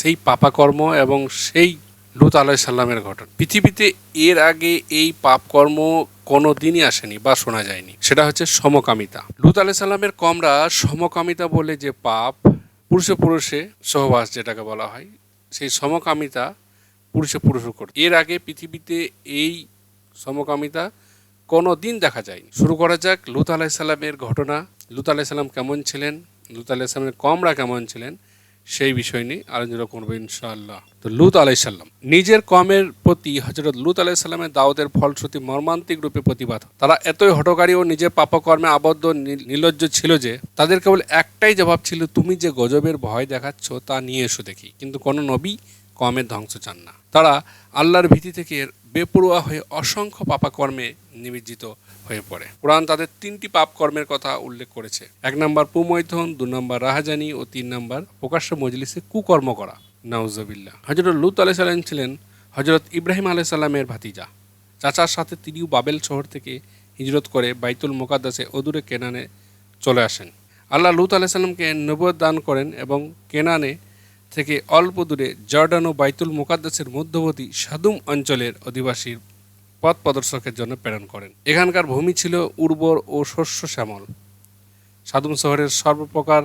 সেই পাপাকর্ম এবং সেই লুত আলাইসাল্লামের ঘটনা। পৃথিবীতে এর আগে এই পাপকর্ম কোনো দিনই আসেনি বা শোনা যায়নি। সেটা হচ্ছে সমকামিতা। লুত আলাইসাল্লামের কমরা সমকামিতা বলে যে পাপ, পুরুষে পুরুষে সহবাস যেটাকে বলা হয়, সেই সমকামিতা পুরুষে পুরুষ করত এর আগে পৃথিবীতে এই সমকামিতা কোনো দিন দেখা যায়নি। শুরু করা যাক লুত আলাইসাল্লামের ঘটনা। লুত আলাইসাল্লাম কেমন ছিলেন? লুত আলাইসাল্লামের কমরা কেমন ছিলেন? সেই বিষয় নিয়ে আলোচনা করব ইনশাআল্লাহ। তো লুত আলাইসাল্লাম নিজের কমের প্রতি হজরত লুত আলাইসাল্লামের দাওয়াতের ফলশ্রুতি মর্মান্তিক রূপে প্রতিবাদ। তারা এতই হটকারী ও নিজের পাপকর্মে আবদ্ধ নি- নির্লজ্জ ছিল যে, তাদের কেবল একটাই জবাব ছিল, তুমি যে গজবের ভয় দেখাচ্ছ তা নিয়ে এসো দেখি। কিন্তু কোনো নবী কমের ধ্বংস চান না। তারা আল্লাহর ভীতি থেকে বেপরোয়া হয়ে অসংখ্য পাপাকর্মে নিমজ্জিত হয়ে পড়ে। কোরআন তাদের তিনটি পাপ কর্মের কথা উল্লেখ করেছে। এক নম্বর পুমৈথন, দু নম্বর রাহাজানি ও তিন নম্বর প্রকাশ্য মজলিসে কুকর্ম করা। নাউজবিল্লা হজরত লুত আলাই সাল্লাম ছিলেন হজরত ইব্রাহিম আলাই সাল্লামের ভাতিজা। চাচার সাথে তিনিও বাবেল শহর থেকে হিজরত করে বাইতুল মোকাদ্দাসে অদূরে কেনানে চলে আসেন। আল্লাহ লুত আলাহ সাল্লামকে দান করেন এবং কেনানে থেকে অল্প দূরে জর্ডান ও বাইতুল মোকাদ্দাসের মধ্যবর্তী সাদুম অঞ্চলের অধিবাসীর পথ প্রদর্শকের জন্য প্রেরণ করেন। এখানকার ভূমি ছিল উর্বর ও শস্য শ্যামল। সাদুম শহরের সর্বপ্রকার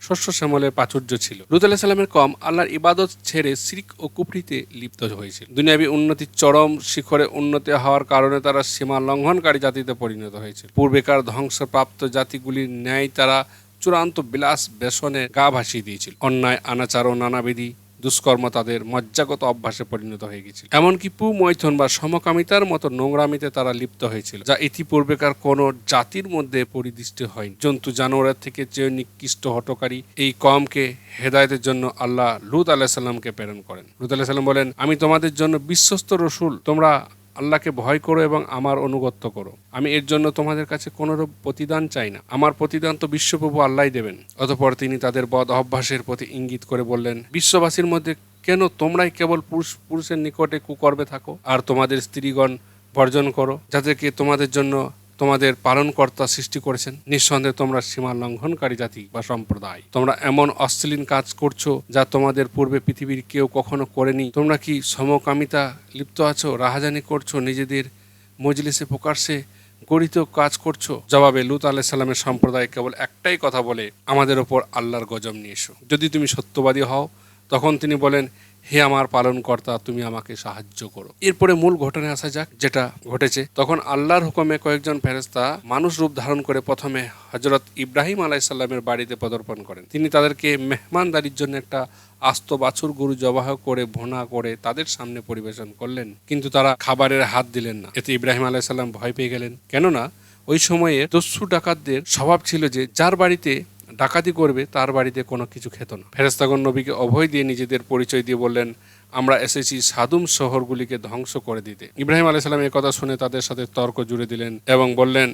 শস্য শ্যামলের প্রাচুর্য ছিল। লুত আলাহ সাল্লামের কম আল্লাহর ইবাদত ছেড়ে শিরিক ও কুফরিতে লিপ্ত হয়েছিল। দুনিয়াবি উন্নতির চরম, শিখরে উন্নতি হওয়ার কারণে তারা সীমা লঙ্ঘনকারী জাতিতে পরিণত হয়েছিল। পূর্বেকার ধ্বংসপ্রাপ্ত জাতিগুলির ন্যায় তারা চূড়ান্ত বিলাস বেসনে গা ভাসিয়ে দিয়েছিল। অন্যায়, আনাচার ও নানাবিধি, দুষ্কর্ম তাদের মজ্জাগত অভ্যাসে পরিণত হয়ে গেছিল। এমনকি পু মৈথন বা সমকামিতার মতো নোংরামিতে তারা লিপ্ত হয়েছিল, যা ইতিপূর্বেকার কোনো জাতির মধ্যে পরিদৃষ্ট হয়নি। জন্তু জানোয়ারের থেকে চেয়ে নিকৃষ্ট হটকারী এই কমকে হেদায়তের জন্য আল্লাহ লুত আলাহ সাল্লামকে প্রেরণ করেন। লুত আলাহ সাল্লাম বলেন, আমি তোমাদের জন্য বিশ্বস্ত রসুল, তোমরা আল্লাহকে ভয় করো এবং আমার অনুগত্য করো। আমি এর জন্য তোমাদের কাছে কোনোরূপ প্রতিদান চাই না। আমার প্রতিদান তো বিশ্বপ্রভু আল্লাহ দেবেন। অতপর তিনি তাদের বদ অভ্যাসের প্রতি ইঙ্গিত করে বললেন, বিশ্ববাসীর মধ্যে কেন তোমরাই কেবল পুরুষ, পুরুষের নিকটে কুকর্মে থাকো? আর তোমাদের স্ত্রীগণ বর্জন করো যাদেরকে তোমাদের জন্য তোমাদের পালনকর্তা সৃষ্টি করেছেন। নিঃসন্দেহে তোমরা সীমা লঙ্ঘনকারী জাতি বা সম্প্রদায়। তোমরা এমন অশ্লীল কাজ করছ যা তোমাদের পূর্বে পৃথিবীর কেউ কখনো করেনি। তোমরা কি সমকামিতা লিপ্ত আছো, রাহাজানি করছ, নিজেদের মজলিসে প্রকাশ্যে গড়িত কাজ করছ? জবাবে লুত আলাহ সাল্লামের সম্প্রদায় কেবল একটাই কথা বলে, আমাদের ওপর আল্লাহর গজব নিয়ে এসো। যদি তুমি সত্যবাদী হও, তখন তিনি বলেন হে আমার পালনকর্তা, তুমি আমাকে সাহায্য করো। এরপরে মূল ঘটনায় আসা যাক, যেটা ঘটেছে। তখন আল্লাহর হুকুমে কয়েকজন ফেরেস্তা মানুষ রূপ ধারণ করে প্রথমে হজরত ইব্রাহিম আলাইসাল্লামের বাড়িতে পদার্পণ করেন। তিনি তাদেরকে মেহমানদারির জন্য একটা আস্ত বাছুর গরু জবাহ করে, ভোনা করে তাদের সামনে পরিবেশন করলেন। কিন্তু তারা খাবারের হাত দিলেন না। এতে ইব্রাহিম আলাইসাল্লাম ভয় পেয়ে গেলেন। কেননা, ওই সময়ে দস্যু ডাকাতদের স্বভাব ছিল যে, যার বাড়িতে ডাকাতি করবে, তার বাড়িতে কোনো কিছু খেত না। ফেরেস্তাগণ নবীকে অভয় দিয়ে নিজেদের পরিচয় দিয়ে বললেন, আমরা এসেছি সাদুম শহরগুলিকে ধ্বংস করে দিতে। ইব্রাহিম আলাইসাল্লাম এই কথা শুনে তাদের সাথে তর্ক জুড়ে দিলেন এবং বললেন,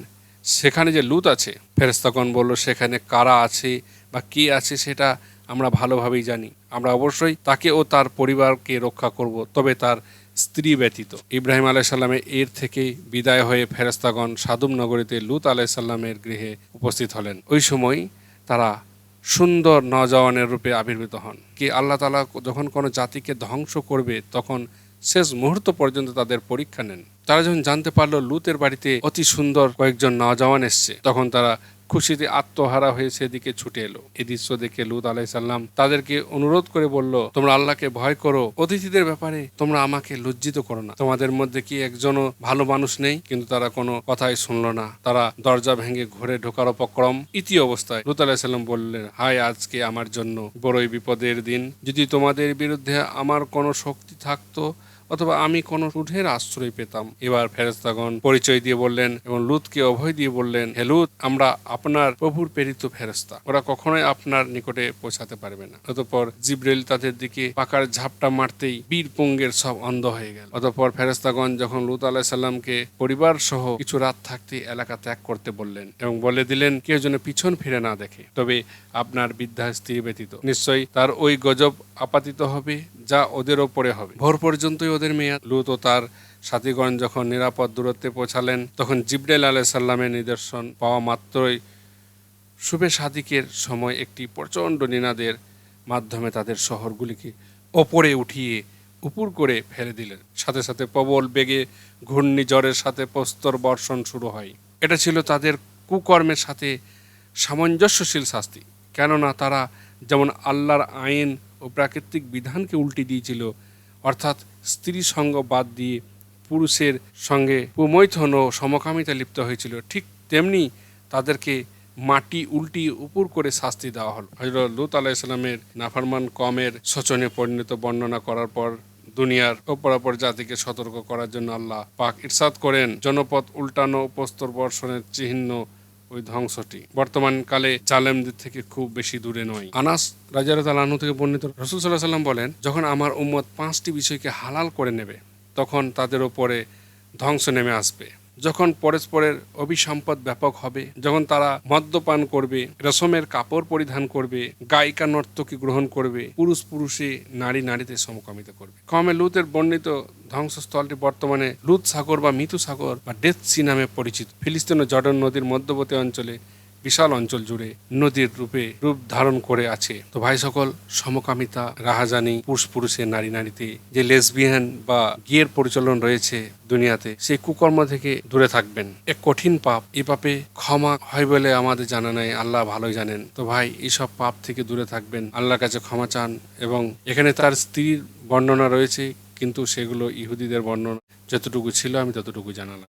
সেখানে যে লুত আছে? ফেরেস্তাগণ বলল, সেখানে কারা আছে বা কি আছে সেটা আমরা ভালোভাবেই জানি। আমরা অবশ্যই তাকে ও তার পরিবারকে রক্ষা করব, তবে তার স্ত্রী ব্যতীত। ইব্রাহিম আলাইসাল্লামের এর থেকে বিদায় হয়ে ফেরেস্তাগণ সাদুম নগরীতে লুত আলাইসাল্লামের গৃহে উপস্থিত হলেন। ওই সময় তারা সুন্দর নজওয়ানের রূপে আবির্ভূত হন। কি আল্লাহ তালা যখন কোনো জাতিকে ধ্বংস করবে, তখন শেষ মুহূর্ত পর্যন্ত তাদের পরীক্ষা নেন। তারা যখন জানতে পারল লুতের বাড়িতে অতি সুন্দর কয়েকজন নজওয়ান এসছে, তখন তারা খুশিতে আত্মহারা হয়ে সেদিকে ছুটে এলো। এ দৃশ্য দেখে লুত আলাই সাল্লাম তাদেরকে অনুরোধ করে বলল, তোমরা আল্লাহকে ভয় করো। অতিথিদের ব্যাপারে তোমরা আমাকে লজ্জিত করো না। তোমাদের মধ্যে কি একজনও ভালো মানুষ নেই? কিন্তু তারা কোনো কথাই শুনলো না। তারা দরজা ভেঙে ঘরে ঢোকার উপক্রম ইতি অবস্থায়। লুত আলাহ সাল্লাম বললেন, হায়, আজকে আমার জন্য বড়ই বিপদের দিন। যদি তোমাদের বিরুদ্ধে আমার কোনো শক্তি থাকতো অথবা আমি কোনো সুঠের আশ্রয় পেতাম। এবার ফেরেস্তাগণ পরিচয় দিয়ে বললেন এবং লুতকে অভয় দিয়ে বললেন, হে লুত, আমরা আপনার প্রভুর প্রেরিত ফেরেস্তা ওরা কখনোই আপনার নিকটে পৌঁছাতে পারবে না। অতঃপর জিব্রেল তাদের দিকে পাকার ঝাপটা মারতেই বীর পুঙ্গের সব অন্ধ হয়ে গেল। অতঃপর ফেরেস্তাগণ যখন লুত আলাহ সাল্লামকে পরিবার সহ কিছু রাত থাকতে এলাকা ত্যাগ করতে বললেন এবং বলে দিলেন, কেউ যেন পিছন ফিরে না দেখে। তবে আপনার বৃদ্ধা স্ত্রী ব্যতীত। নিশ্চয়ই তার ওই গজব আপাতিত হবে। যা ওদের ওপরে হবে। ভোর পর্যন্তই ওদের মেয়াদ। লুত ও তার সাথীগণ যখন নিরাপদ দূরত্বে পৌঁছালেন, তখন জিব্রাইল আলাহ সাল্লামের নিদর্শন পাওয়া মাত্রই শুভে সাদিকের সময় একটি প্রচণ্ড নিনাদের মাধ্যমে তাদের শহরগুলিকে ওপরে উঠিয়ে উপুর করে ফেলে দিলেন। সাথে সাথে প্রবল বেগে ঘূর্ণিঝড়ের সাথে প্রস্তর বর্ষণ শুরু হয়। এটা ছিল তাদের কুকর্মের সাথে সামঞ্জস্যশীল শাস্তি। কেননা তারা যেমন আল্লাহর আইন ও প্রাকৃতিক বিধানকে উল্টে দিয়েছিল। অর্থাৎ স্ত্রী সঙ্গ বাদ দিয়ে পুরুষের সঙ্গে পুমৈথন ও সমকামিতা লিপ্ত হয়েছিল। ঠিক তেমনি তাদেরকে মাটি উল্টি উপর করে শাস্তি দেওয়া হলো। হজরত লুত আলাইসাল্লামের নাফরমান কমের শোচনে পরিণত বর্ণনা করার পর দুনিয়ার অপরাপর জাতিকে সতর্ক করার জন্য আল্লাহ পাক ইরশাদ করেন। জনপথ উল্টানো, প্রস্তর বর্ষণের চিহ্ন ওই ধ্বংসটি। বর্তমান কালে জালেমদের থেকে খুব বেশি দূরে নয়। আনাস রাজারত আলাহু থেকে বর্ণিত রসুল সাল্লাহ সাল্লাম বলেন, যখন আমার উম্মত পাঁচটি বিষয়কে হালাল করে নেবে, তখন তাদের ওপরে ধ্বংস নেমে আসবে। যখন পরস্পরের অভিসম্পদ ব্যাপক হবে, যখন তারা মদ্যপান করবে রেশমের কাপড় পরিধান করবে, গায়িকা নর্তকী গ্রহণ করবে, পুরুষ পুরুষে নারী নারীতে সমকামিত করবে। কমে লুতের বর্ণিত ধ্বংসস্থলটি বর্তমানে লুত সাগর বা মৃত্যু সাগর বা ডেথ সি নামে পরিচিত। ফিলিস্তিন ও জর্ডন নদীর মধ্যবর্তী অঞ্চলে বিশাল অঞ্চল জুড়ে নদীর রূপে রূপ ধারণ করে আছে। তো ভাই সকল, সমকামিতা, রাহাজানি পুরুষ পুরুষে নারী নারীতে যে লেসবিয়ান বা গিয়ের পরিচালন রয়েছে দুনিয়াতে, সেই কুকর্ম থেকে দূরে থাকবেন। এক কঠিন পাপ, এ পাপে ক্ষমা হয় বলে আমাদের জানা নাই, আল্লাহ ভালোই জানেন। তো ভাই, এইসব পাপ থেকে দূরে থাকবেন, আল্লাহর কাছে ক্ষমা চান এবং এখানে তার স্ত্রীর বর্ণনা রয়েছে, কিন্তু সেগুলো ইহুদিদের বর্ণনা, যতটুকু ছিল আমি ততটুকু জানালাম।